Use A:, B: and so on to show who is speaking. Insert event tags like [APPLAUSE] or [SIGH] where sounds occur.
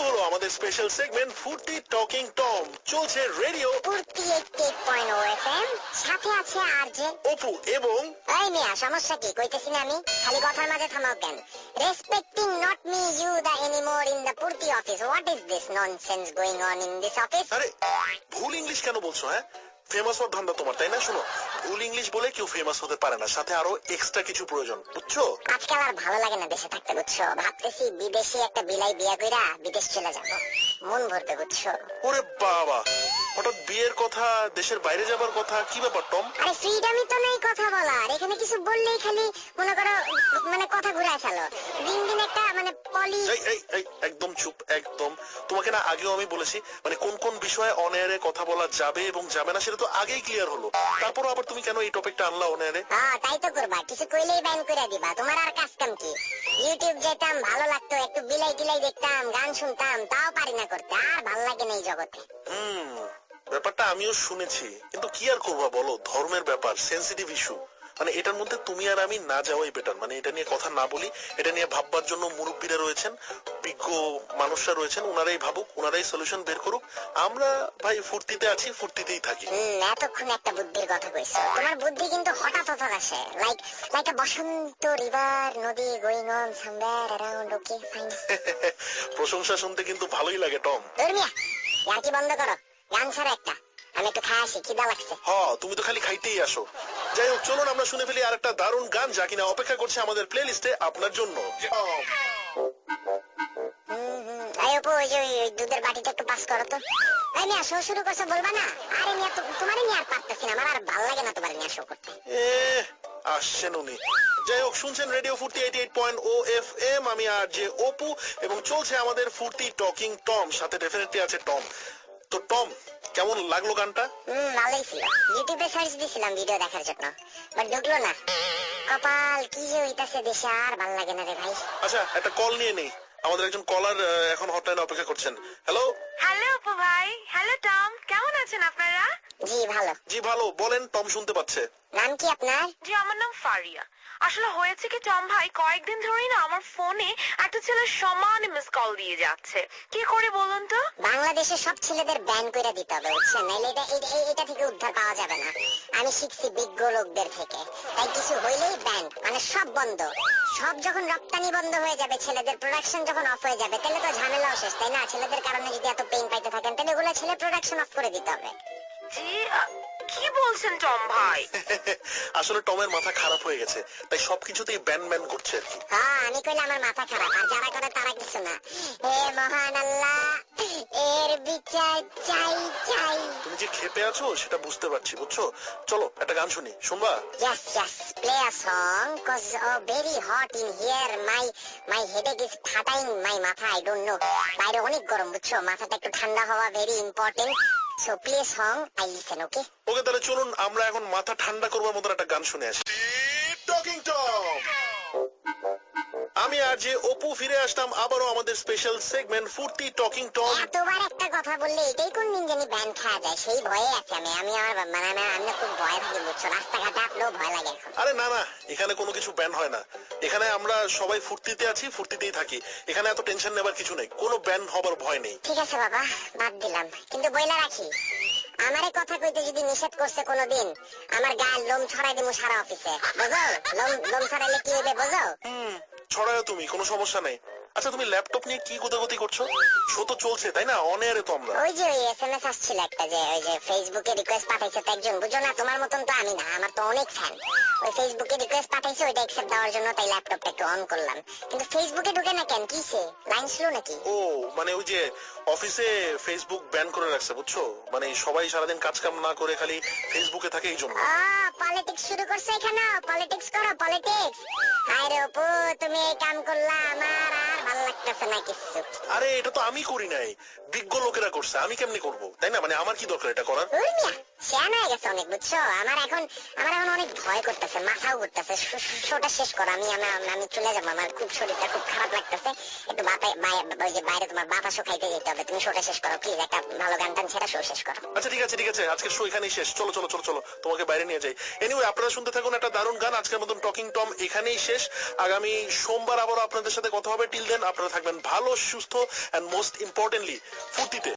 A: হলো আমাদের special segment footy talking Tom চলছে রেডিও
B: পয়েন্ট ও সাথে আছে আরজে।
A: অপু এবং
B: এই মিয়া সমস্যা কি? কইতেছি না আমি। খালি কথার মাঝে থামাও কেন? Respecting not me you the anymore in the Purti office what is this nonsense going on in this office
A: আরে ভুল ইংলিশ কেন বলছো হ্যাঁ? ফেমাস হওয়ার ধান্দা তোমার তাই না? শোনো ভুল ইংলিশ বলে কেউ ফেমাস হতে পারে না সাথে আরও এক্সট্রা কিছু প্রয়োজন বুঝছ?
B: আজকাল আর ভালো লাগে না দেশে থাকতে বুঝছ? ভাবতেছি বিদেশে একটা বিলাই বিয়া কইরা বিদেশ চলে যাব। মন ভরতে বুঝছ?
A: ওরে বাবা! হঠাৎ বিয়ের কথা দেশের বাইরে যাবার কথা কি ব্যাপার টম?
B: আরে ফ্রিডমই তো নেই কথা বলার। এখানে কিছু বললেই খালি মনে করো মানে কথা ঘুরায় ফেলো। দিন দিন একটা মানে পলি
A: এই এই এই একদম চুপ একদম। তোমাকে না আগেও আমি বলেছি মানে কোন কোন বিষয়ে অন এয়ারে কথা বলা যাবে এবং যাবে না সেটা তো আগেই ক্লিয়ার হলো। তারপরও আবার তুমি কেন এই টপিকটা আনলা অন এয়ারে
B: হ্যাঁ তাই তো করবা। কিছু কইলেই ব্যান করে দিবা। তোমার আর কাজ কাম কি? ইউটিউব যেতাম ভালো লাগতো একটু বিলাই টিলাই দেখতাম গান শুনতাম তাও পারি না করতে। আর ভালো লাগে না এই জগতে।
A: হুম। ব্যাপারটা আমিও শুনেছি। কিন্তু কি আর করবা বলো? ধর্মের ব্যাপার সেন্সিটিভ ইস্যু মানে এটার মধ্যে তুমি আর আমি না যাওয়াই বেটার মানে এটা নিয়ে কথা না বলি এটা নিয়ে ভাববার জন্য মুরব্বীরা রয়েছেন বিজ্ঞ মানুষরা রয়েছেন ওনারাই ভাবুক ওনারাই সলিউশন বের করুক। আমরা ভাই ফুর্তিতে আছি ফুর্তিতেই থাকি।
B: এতক্ষণ একটা বুদ্ধির কথা কইছো। তোমার বুদ্ধি কিন্তু হঠাৎ হঠাৎ আসে। Like like a Basanta river নদী going on somewhere around okay fine [LAUGHS]
A: প্রশংসা শুনতে কিন্তু ভালোই লাগে টম।
B: ধর্মিয়া ইয়ার কি বন্ধ করো। গান ছাড়া একটা। আমি একটু খাই আসি খিদা লাগছে।
A: হ তুমি তো খালি খাইতেই আসো। যাই হোক চলুন আমরা শুনে ফেলি আর একটা দারুণ গান যা কিনা অপেক্ষা করছে আমাদের প্লে লিস্টে আপনার জন্য।
B: অপু ওই ওই দুধের বাটিটা একটু পাস করো তো। এই শো শুরু করছ বলবা না? আরে মিয়া তো তোমারই নিয়ে আর পারতেছি না। আমার আর ভালো লাগে না তোমার নিয়ে শো করতে।
A: আসছেন উনি। যাই হোক শুনছেন radio Foorti eighty eight point o F M আমি আর যে অপু এবং চলছে আমাদের ফুর্তি টকিং টম সাথে ডেফিনেটলি আছে টম। তো টম কেমন লাগল গানটা?
B: হুম ভালোই ছিল। ইউটিউবে সার্চ দিছিলাম ভিডিও দেখার জন্য বাট ঢুকলো না। কপাল কি যে হইতাছে দেশে আর ভালো লাগে না রে ভাই।
A: আচ্ছা একটা কল নিয়ে নেই। আমাদের একজন কলার এখন হটলাইনে অপেক্ষা করছেন। হ্যালো
C: হ্যালো অপু ভাই। Hello Tom. কেমন আছেন আপনারা?
B: জি ভালো।
A: জি ভালো। বলেন টম শুনতে পাচ্ছে।
B: নাম কি আপনার?
C: জি আমার নাম ফারিয়া। আসলে হয়েছে কি টম ভাই কয়েকদিন ধরেই না আমার ফোনে একটা ছেলে সমান মিস কল দিয়ে যাচ্ছে। কি করে বলুন তো?
B: বাংলাদেশে সব ছেলেদের ব্যান করে দিতে হবে বুঝছেন? এটা এই- এটা থেকে উদ্ধার পাওয়া যাবে না। আমি শিখছি বিজ্ঞ লোকদের থেকে। তাই কিছু হইলেই ব্যান মানে সব বন্ধ। সব যখন রপ্তানি বন্ধ হয়ে যাবে ছেলেদের প্রোডাকশন যখন অফ হয়ে যাবে তাহলে তো ঝামেলাও শেষ তাই না? ছেলেদের কারণে যদি এত পেইন পাইতে থাকেন তাহলে ওগুলো ছেলে প্রোডাকশন অফ করে দিতে হবে।
C: জি কি বলছেন টম ভাই? [LAUGHS]
A: আসলে টমের মাথা খারাপ হয়ে গেছে তাই সবকিছুতেই ব্যান ব্যান করছে আর কি।
B: হ্যাঁ আমি কইলে আমার মাথা খারাপ আর যারা করে তারা কিছু না। হে মহান আল্লাহ এর বিচার চাই চাই।
A: তুমি যে খেপে আছো সেটা বুঝতে পারছি বুঝছ? চলো একটা গান শুনি শুনবা?
B: Yes, yes, play a song cause uh, very hot in here. My my headache is ফাটাইং my মাথা আই don't know. বাইরে অনেক গরম বুঝছ? মাথাটা একটু ঠান্ডা হওয়া very important. Song, I listen,
A: ওকে তাহলে চলুন আমরা এখন মাথা ঠান্ডা করবার মতন একটা গান শুনে আসি। টকিং টম আমি আর যে অপু ফিরে আসলাম আবারও আমাদের special segment Foorti talking Tom
B: এতবার একটা কথা বললে এটাই কোন দিন জানি ব্যান খাওয়া যায়? সেই ভয়ে আছে আমি আমি আমার মানে আমি আমি না খুব ভয় থাকি বুঝছ? রাস্তাঘাটে আপলেও ভয় লাগে
A: আরে না না এখানে কোনো কিছু ব্যান হয় না। এখানে আমরা সবাই ফুর্তিতে আছি ফুর্তিতেই থাকি। এখানে এত টেনশন নেবার কিছু নেই। কোনো ব্যান হবার ভয় নেই।
B: ঠিক আছে বাবা বাদ দিলাম। কিন্তু বইলা রাখি আমারে কথা কইতে যদি নিষেধ করছে কোনোদিন আমার গায়ে লোম ছড়াই দিমু সারা অফিসে বুঝো? লোম লোম ছড়াইলে কি হবে বুঝো?
A: হুম ছড়ায় তুমি কোনো সমস্যা নেই। আচ্ছা তুমি ল্যাপটপ নিয়ে কি গোদাগতি করছ? শো তো চলছে তাই না? অন এয়ারে তো আমরা।
B: ওই যে ওই এসএমএস আসছিল একটা যে ওই যে ফেসবুকে রিকোয়েস্ট পাঠাইছে তো একজন বুঝো না তোমার মতন তো আমি না আমার তো অনেক ফ্যান ওই ফেসবুকে রিকোয়েস্ট পাঠাইছে ওইটা অ্যাকসেপ্ট দেওয়ার জন্য তাই ল্যাপটপটা একটু অন করলাম। কিন্তু ফেসবুকে ঢুকে না কেন? কিসে লাইন স্লো নাকি?
A: ও মানে ওই যে অফিসে ফেসবুক ব্যান করে রাখছে বুঝছ? মানে সবাই সারাদিন কাজ কাম না করে খালি ফেসবুকে থাকে এই জন্য।
B: পলিটিক্স শুরু করছ এখানে পলিটিক্স করো পলিটিক্স হায় রে অপু তুমি এই কাম করলা আমার আর লাগতেছে না কিছু
A: আরে এটা তো আমি করি নাই। বিজ্ঞ লোকেরা করছে আমি কেমনে করব? তাই না? মানে আমার কি দরকার এটা করার?
B: হয়ে গেছে অনেক? বুঝছ? আমার এখন আমার এখন অনেক ভয় করতেছে, মাথাও শোটা শেষ করো, আমি আমি চলে যাব। আমার খুব শরীরটা খুব খারাপ লাগতেছে। একটু বাইরে তোমার খাইতে যেতে হবে। তুমি শোটা শেষ করো প্লিজ একটা ভালো গান টান শো শেষ করো।
A: আচ্ছা ঠিক আছে ঠিক আছে। আজকের শো এখানেই শেষ। চলো চলো চলো চলো। তোমাকে বাইরে নিয়ে যাই। এনিওয়ে আপনারা শুনতে থাকুন একটা দারুণ গান। আজকের মতন টকিং টম এখানেই শেষ। আগামী সোমবার আবার আপনাদের সাথে কথা হবে। টিল দেন আপনারা থাকবেন ভালো, সুস্থ এন্ড মোস্ট ইম্পর্টেন্টলি ফুর্তিতে।